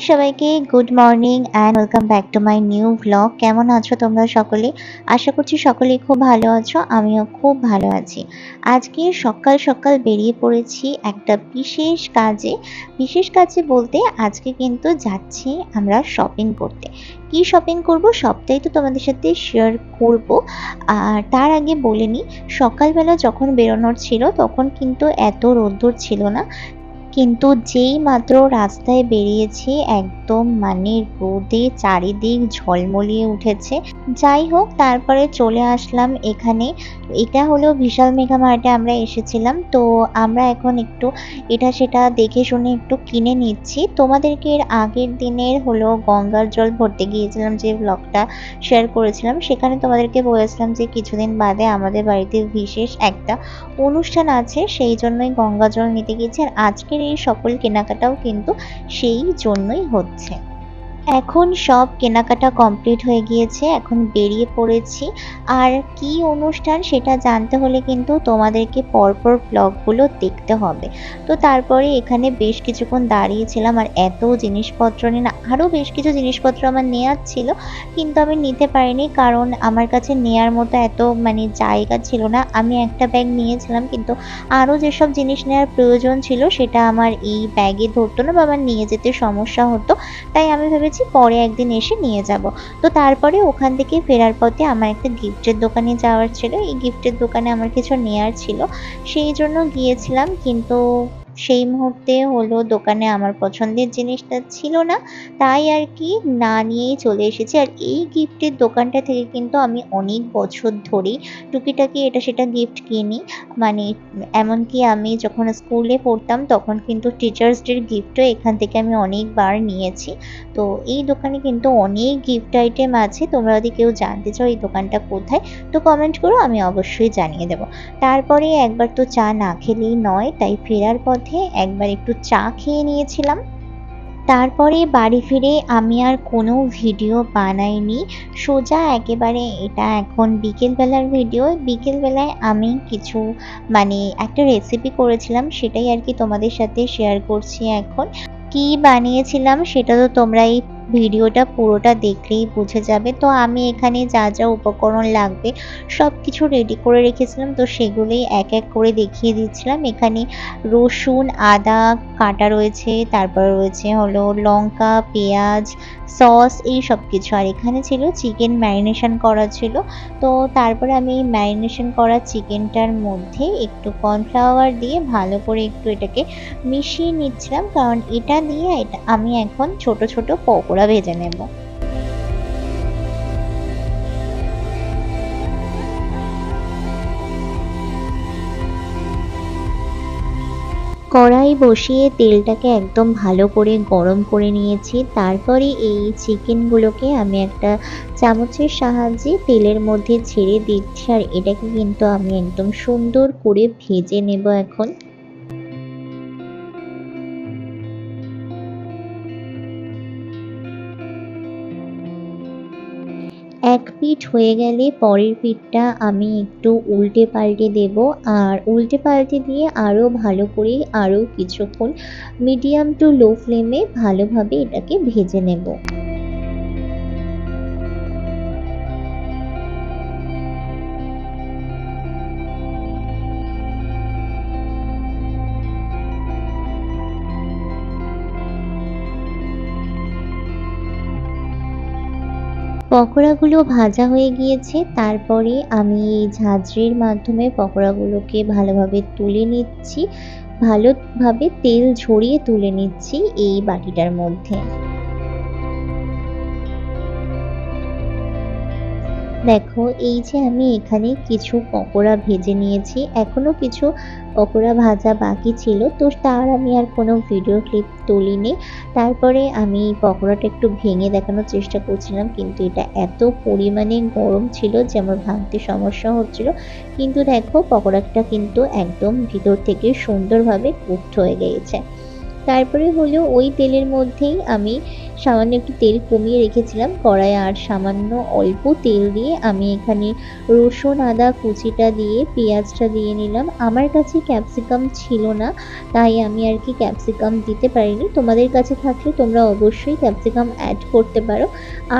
সবাইকে। Good morning and welcome back to my new blog কেমন আছো তোমরা সকলে? আশা করছি সকলে খুব ভালো আছো, আমিও খুব ভালো আছি। আজকে সকাল সকাল বেরিয়ে পড়েছি একটা বিশেষ কাজে। বিশেষ কাজে বলতে আজকে কিন্তু যাচ্ছি আমরা শপিং করতে। কি শপিং করব সবটাই তো তোমাদের সাথে শেয়ার করব। আর তার আগে বলে নিই সকালবেলা যখন বেরোনোর ছিল তখন কিন্তু এত রোদ্দুর ছিল না। কিন্তু যেই মাত্র রাস্তায় বেরিয়েছি, একদম মানে রোদে চারিদিক ঝলমলিয়ে উঠেছে। যাই হোক, তারপরে চলে আসলাম এখানে। এটা হলো বিশাল মেঘা মার্টে আমরা এসেছিলাম। তো আমরা এখন একটু এটা সেটা দেখে শুনে একটু কিনে নিচ্ছি। তোমাদেরকে এর আগের দিনের হলো গঙ্গার জল ভরতে গিয়েছিলাম যে ব্লগটা শেয়ার করেছিলাম, সেখানে তোমাদেরকে বলেছিলাম যে কিছুদিন বাদে আমাদের বাড়িতে বিশেষ একটা অনুষ্ঠান আছে, সেই জন্যই গঙ্গা জল নিতে গিয়েছি। আর আজকের সকল কেনাকাটাও কিন্তু সেই জন্যই হচ্ছে। এখন সব কেনাকাটা কমপ্লিট হয়ে গিয়েছে, এখন বেরিয়ে পড়েছি। আর কি অনুষ্ঠান সেটা জানতে হলে কিন্তু তোমাদেরকে পরপর ব্লগগুলো দেখতে হবে। তো তারপরে এখানে বেশ কিছুক্ষণ দাঁড়িয়েছিলাম আর এত জিনিসপত্র নিয়ে না, আরও বেশ কিছু জিনিসপত্র আমার নেওয়ার ছিল, কিন্তু আমি নিতে পারিনি কারণ আমার কাছে নেয়ার মতো এত মানে জায়গা ছিল না। আমি একটা ব্যাগ নিয়েছিলাম কিন্তু আরও যেসব জিনিস নেওয়ার প্রয়োজন ছিল সেটা আমার এই ব্যাগে ধরতো না বা আমার নিয়ে যেতে সমস্যা হতো। তাই আমি ভেবেছি পরে একদিন এসে নিয়ে যাব। তো তারপরে ওখান থেকে ফেরার পথে আমার একটা গিফটের দোকানে যাওয়ার ছিল। এই গিফটের দোকানে আমার কিছু নেওয়ার ছিল। সেই জন্য গিয়েছিলাম, কিন্তু সেই মুহূর্তে হলো দোকানে আমার পছন্দের জিনিসটা ছিল না, তাই আর কি না নিয়েই চলে এসেছি। আর এই গিফটের দোকানটা থেকে কিন্তু আমি অনেক বছর ধরেই টুকিটাকি এটা সেটা গিফট কিনি। মানে এমনকি আমি যখন স্কুলে পড়তাম তখন কিন্তু টিচার্স ডের গিফটও এখান থেকে আমি অনেকবার নিয়েছি। তো এই দোকানে কিন্তু অনেক গিফট আইটেম আছে, তোমরা যদি কেউ জানতে চাও এই দোকানটা কোথায়, তো কমেন্ট করো আমি অবশ্যই জানিয়ে দেবো। তারপরে একবার তো চা না খেলেই নয়, তাই ফেরার পথে একবার একটু চা খেয়ে নিয়েছিলাম। তারপরে বাড়ি ফিরে আমি আর কোনো ভিডিও বানাইনি। সোজা একেবারে এটা এখন বিকেলবেলার ভিডিও। বিকেলবেলায় আমি কিছু মানে একটা রেসিপি করেছিলাম, সেটাই আর কি তোমাদের সাথে শেয়ার করছি এখন। কি বানিয়েছিলাম সেটা তো তোমরা এই ভিডিওটা পুরোটা দেখলেই বুঝে যাবে। তো আমি এখানে যা যা উপকরণ লাগবে সব কিছু রেডি করে রেখেছিলাম। তো সেগুলোই এক এক করে দেখিয়ে দিচ্ছিলাম। এখানে রসুন, আদা কাটা রয়েছে, তারপর রয়েছে হলো লঙ্কা, পেঁয়াজ, সস এই সব কিছু আর এখানে ছিল চিকেন ম্যারিনেশন করা ছিল। তো তারপরে আমি এই ম্যারিনেশন করা চিকেনটার মধ্যে একটু কর্নফ্লাওয়ার দিয়ে ভালো করে একটু এটাকে মিশিয়ে নিচ্ছিলাম। কারণ এটা দিয়ে এটা আমি এখন ছোট ছোট পকোড়া ভেজে নেব। কড়াই বসিয়ে তেলটাকে একদম ভালো করে গরম করে নিয়েছি। তারপরে এই চিকেনগুলোকে আমি একটা চামচের সাহায্যে তেলের মধ্যে ছেড়ে দিচ্ছি। আর এটাকে কিন্তু আমি একদম সুন্দর করে ভেজে নেব এখন। পিঠ হয়ে গেলে পরের পিঠটা আমি একটু উল্টে পাল্টে দেব। আর উল্টে পাল্টে দিয়ে আরও ভালো করে আরও কিছুক্ষণ মিডিয়াম টু লো ফ্লেমে ভালোভাবে এটাকে ভেজে নেব। পকোড়াগুলো ভাজা হয়ে গিয়েছে, তারপরে আমি এই ঝাঁঝরির মাধ্যমে পকোড়াগুলোকে ভালোভাবে তুলে নিচ্ছি, ভালোভাবে তেল ঝরিয়ে তুলে নিচ্ছি এই বাটিটার মধ্যে। দেখো, এই যে আমি এখানে কিছু পকোড়া ভেজে নিয়েছি এখনও কিছু পকোড়া ভাজা বাকি ছিল, তো তার আমি আর কোনো ভিডিও ক্লিপ তুলিনি। তারপরে আমি পকোড়াটা একটু ভেঙে দেখানোর চেষ্টা করছিলাম, কিন্তু এটা এত পরিমাণে গরম ছিল যে আমার ভাঙতে সমস্যা হচ্ছিল। কিন্তু দেখো, পকোড়াটা কিন্তু একদম ভিতর থেকে সুন্দরভাবে কুকড হয়ে গিয়েছে। তারপরে হলো ওই তেলের মধ্যেই আমি সামান্য একটু তেল কমিয়ে রেখেছিলাম। কড়াইয়ে আর সামান্য অল্প তেল দিয়ে আমি এখানে রসুন, আদা, কুচিটা দিয়ে, পেঁয়াজটা দিয়ে নিলাম। আমার কাছে ক্যাপসিকাম ছিল না, তাই আমি আর কি ক্যাপসিকাম দিতে পারিনি। তোমাদের কাছে থাকলে তোমরা অবশ্যই ক্যাপসিকাম অ্যাড করতে পারো।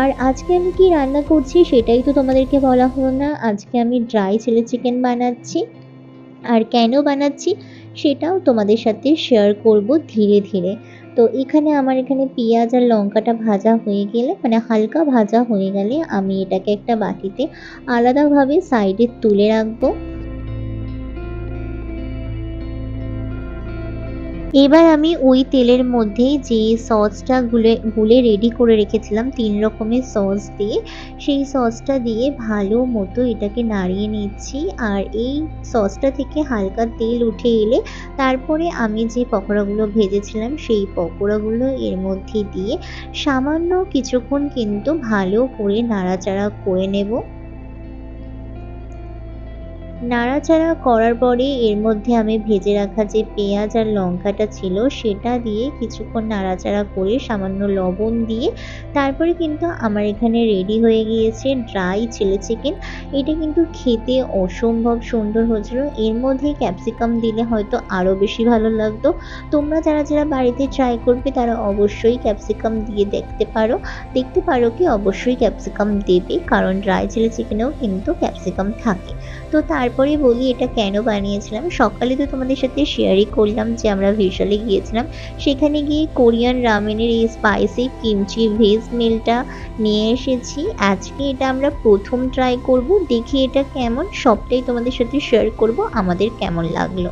আর আজকে আমি কি রান্না করছি সেটাই তো তোমাদেরকে বলা হলো না। আজকে আমি ড্রাই চিলি চিকেন বানাচ্ছি। আর কেন বানাচ্ছি? সেটাও তোমাদের সাথে শেয়ার করব ধীরে ধীরে। তো এখানে আমার এখানে পেঁয়াজ আর লঙ্কাটা ভাজা হয়ে গেলে মানে হালকা ভাজা হয়ে গেলে আমি এটাকে একটা বাটিতে আলাদাভাবে সাইডে তুলে রাখব। এবার আমি ওই তেলের মধ্যেই যে সসটা গুলে গুলে রেডি করে রেখেছিলাম, তিন রকমের সস দিয়ে, সেই সসটা দিয়ে ভালো মতো এটাকে নাড়িয়ে নিচ্ছি। আর এই সসটা থেকে হালকা তেল উঠে এলে তারপরে আমি যে পকোড়াগুলো ভেজেছিলাম, সেই পকোড়াগুলো এর মধ্যে দিয়ে সামান্য কিছুক্ষণ কিন্তু ভালো করে নাড়াচাড়া করে নেব। নাড়াচাড়া করার পরে এর মধ্যে আমি ভেজে রাখা যে পেঁয়াজ আর লঙ্কাটা ছিল, সেটা দিয়ে কিছুক্ষণ নাড়াচাড়া করে সামান্য লবণ দিয়ে তারপরে কিন্তু আমার এখানে রেডি হয়ে গিয়েছে ড্রাই চিলি চিকেন এটা কিন্তু খেতে অসম্ভব সুন্দর হয়েছিল। এর মধ্যে ক্যাপসিকাম দিলে হয়তো আরও বেশি ভালো লাগতো। তোমরা যারা যারা বাড়িতে ট্রাই করবে, তারা অবশ্যই ক্যাপসিকাম দিয়ে দেখতে পারো। দেখতে পারো কি অবশ্যই ক্যাপসিকাম দেবে, কারণ ড্রাই চিলি চিকেনেও কিন্তু ক্যাপসিকাম থাকে। তো তারপরে বলি, এটা কেন বানিয়েছিলাম? সকালে তো তোমাদের সাথে শেয়ারই করলাম যে আমরা ভিশালে গিয়েছিলাম। সেখানে গিয়ে কোরিয়ান রামেনের এই স্পাইসি কিমচি ভেজ মিলটা নিয়ে এসেছি। আজকে এটা আমরা প্রথম ট্রাই করব। দেখি এটা কেমন। সবটাই তোমাদের সাথে শেয়ার করব। আমাদের কেমন লাগল।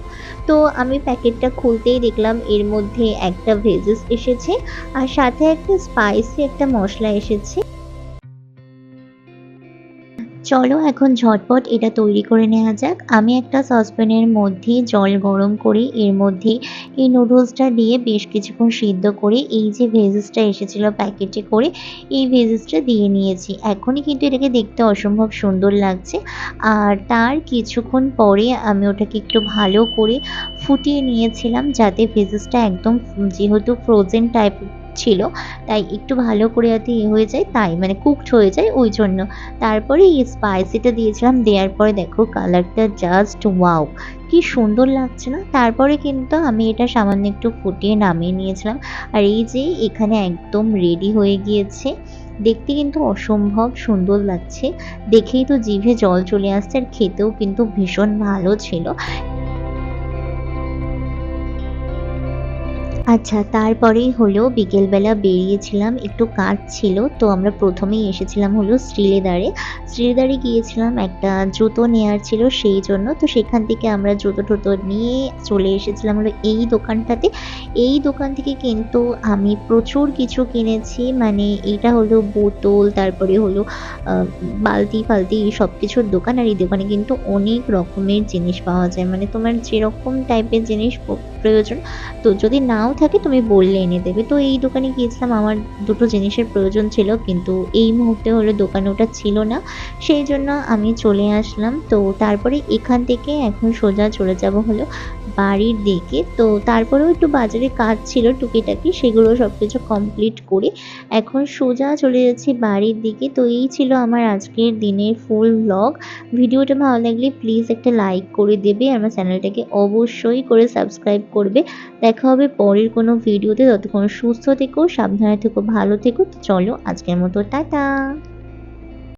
তো আমি প্যাকেটটা খুলতেই দেখলাম এর মধ্যে একটা ভেজেস এসেছে। আর সাথে একটা স্পাইসি একটা মশলা এসেছে। চলো এখন ঝটপট এটা তৈরি করে নেওয়া যাক। আমি একটা সসপ্যানের মধ্যে জল গরম করে এর মধ্যে এই নুডলসটা দিয়ে বেশ কিছুক্ষণ সিদ্ধ করে এই যে ভেজেসটা এসেছিল প্যাকেটে করে এই ভেজেসটা দিয়ে নিয়েছি। এখনই কিন্তু এটাকে দেখতে অসম্ভব সুন্দর লাগছে। আর তার কিছুক্ষণ পরে আমি ওটাকে একটু ভালো করে ফুটিয়ে নিয়েছিলাম যাতে ভেজেসটা একদম যেহেতু ফ্রোজেন টাইপ ছিল, তাই একটু ভালো করে যাতে ইয়ে হয়ে যায়, তাই মানে কুকড হয়ে যায় ওই জন্য। তারপরে এই স্পাইসিটা দিয়েছিলাম, দেওয়ার পরে দেখো কালারটা জাস্ট ওয়াও কি সুন্দর লাগছে না? তারপরে কিন্তু আমি এটা সামান্য একটু ফুটিয়ে নামিয়ে নিয়েছিলাম। আর এই যে এখানে একদম রেডি হয়ে গিয়েছে, দেখতে কিন্তু অসম্ভব সুন্দর লাগছে। দেখেই তো জিভে জল চলে আসছে, আর খেতেও কিন্তু ভীষণ ভালো ছিল। আচ্ছা তারপরেই হলো বিকেলবেলা বেরিয়েছিলাম, একটু কাজ ছিল, তো আমরা প্রথমেই এসেছিলাম হলো শ্রীলেদারে। শ্রীলেদারে গিয়েছিলাম, একটা জুতো নেওয়ার ছিল সেই জন্য, তো সেখান থেকে আমরা জুতো টুতো নিয়ে চলে এসেছিলাম হলো এই দোকানটাতে। এই দোকান থেকে কিন্তু আমি প্রচুর কিছু কিনেছি মানে এটা হলো বোতল, তারপরে হলো বালতি ফালতি এই সব কিছুর দোকান, আর এই দোকানে কিন্তু অনেক রকমের জিনিস পাওয়া যায়। মানে তোমার যেরকম টাইপের জিনিস প্রয়োজন। তো যদি নাও থাকে তুমি বললে এনে দেবে। তো এই দোকানে গিয়েছিলাম, আমার দুটো জিনিসের প্রয়োজন ছিল, কিন্তু এই মুহূর্তে হলো দোকানে ওটা ছিল না। সেই জন্য আমি চলে আসলাম। তো তারপরে এখান থেকে এখন সোজা চলে যাব হলো বাড়ির দিকে। তো তারপরেও একটু বাজারে কাজ ছিল টুকিটাকি, সেগুলো সব কিছু কমপ্লিট করে এখন সোজা চলে যাচ্ছি বাড়ির দিকে। তো এই ছিল আমার আজকের দিনের ফুল ব্লগ ভিডিওটা ভালো লাগলে প্লিজ একটা লাইক করে দেবে আমার চ্যানেলটাকে অবশ্যই করে সাবস্ক্রাইব করবে। দেখা হবে পরের কোনো ভিডিওতে ততক্ষণ সুস্থ থেকো, সাবধানে থেকো, ভালো থেকো। তো চলো আজকের মতো, টাটা!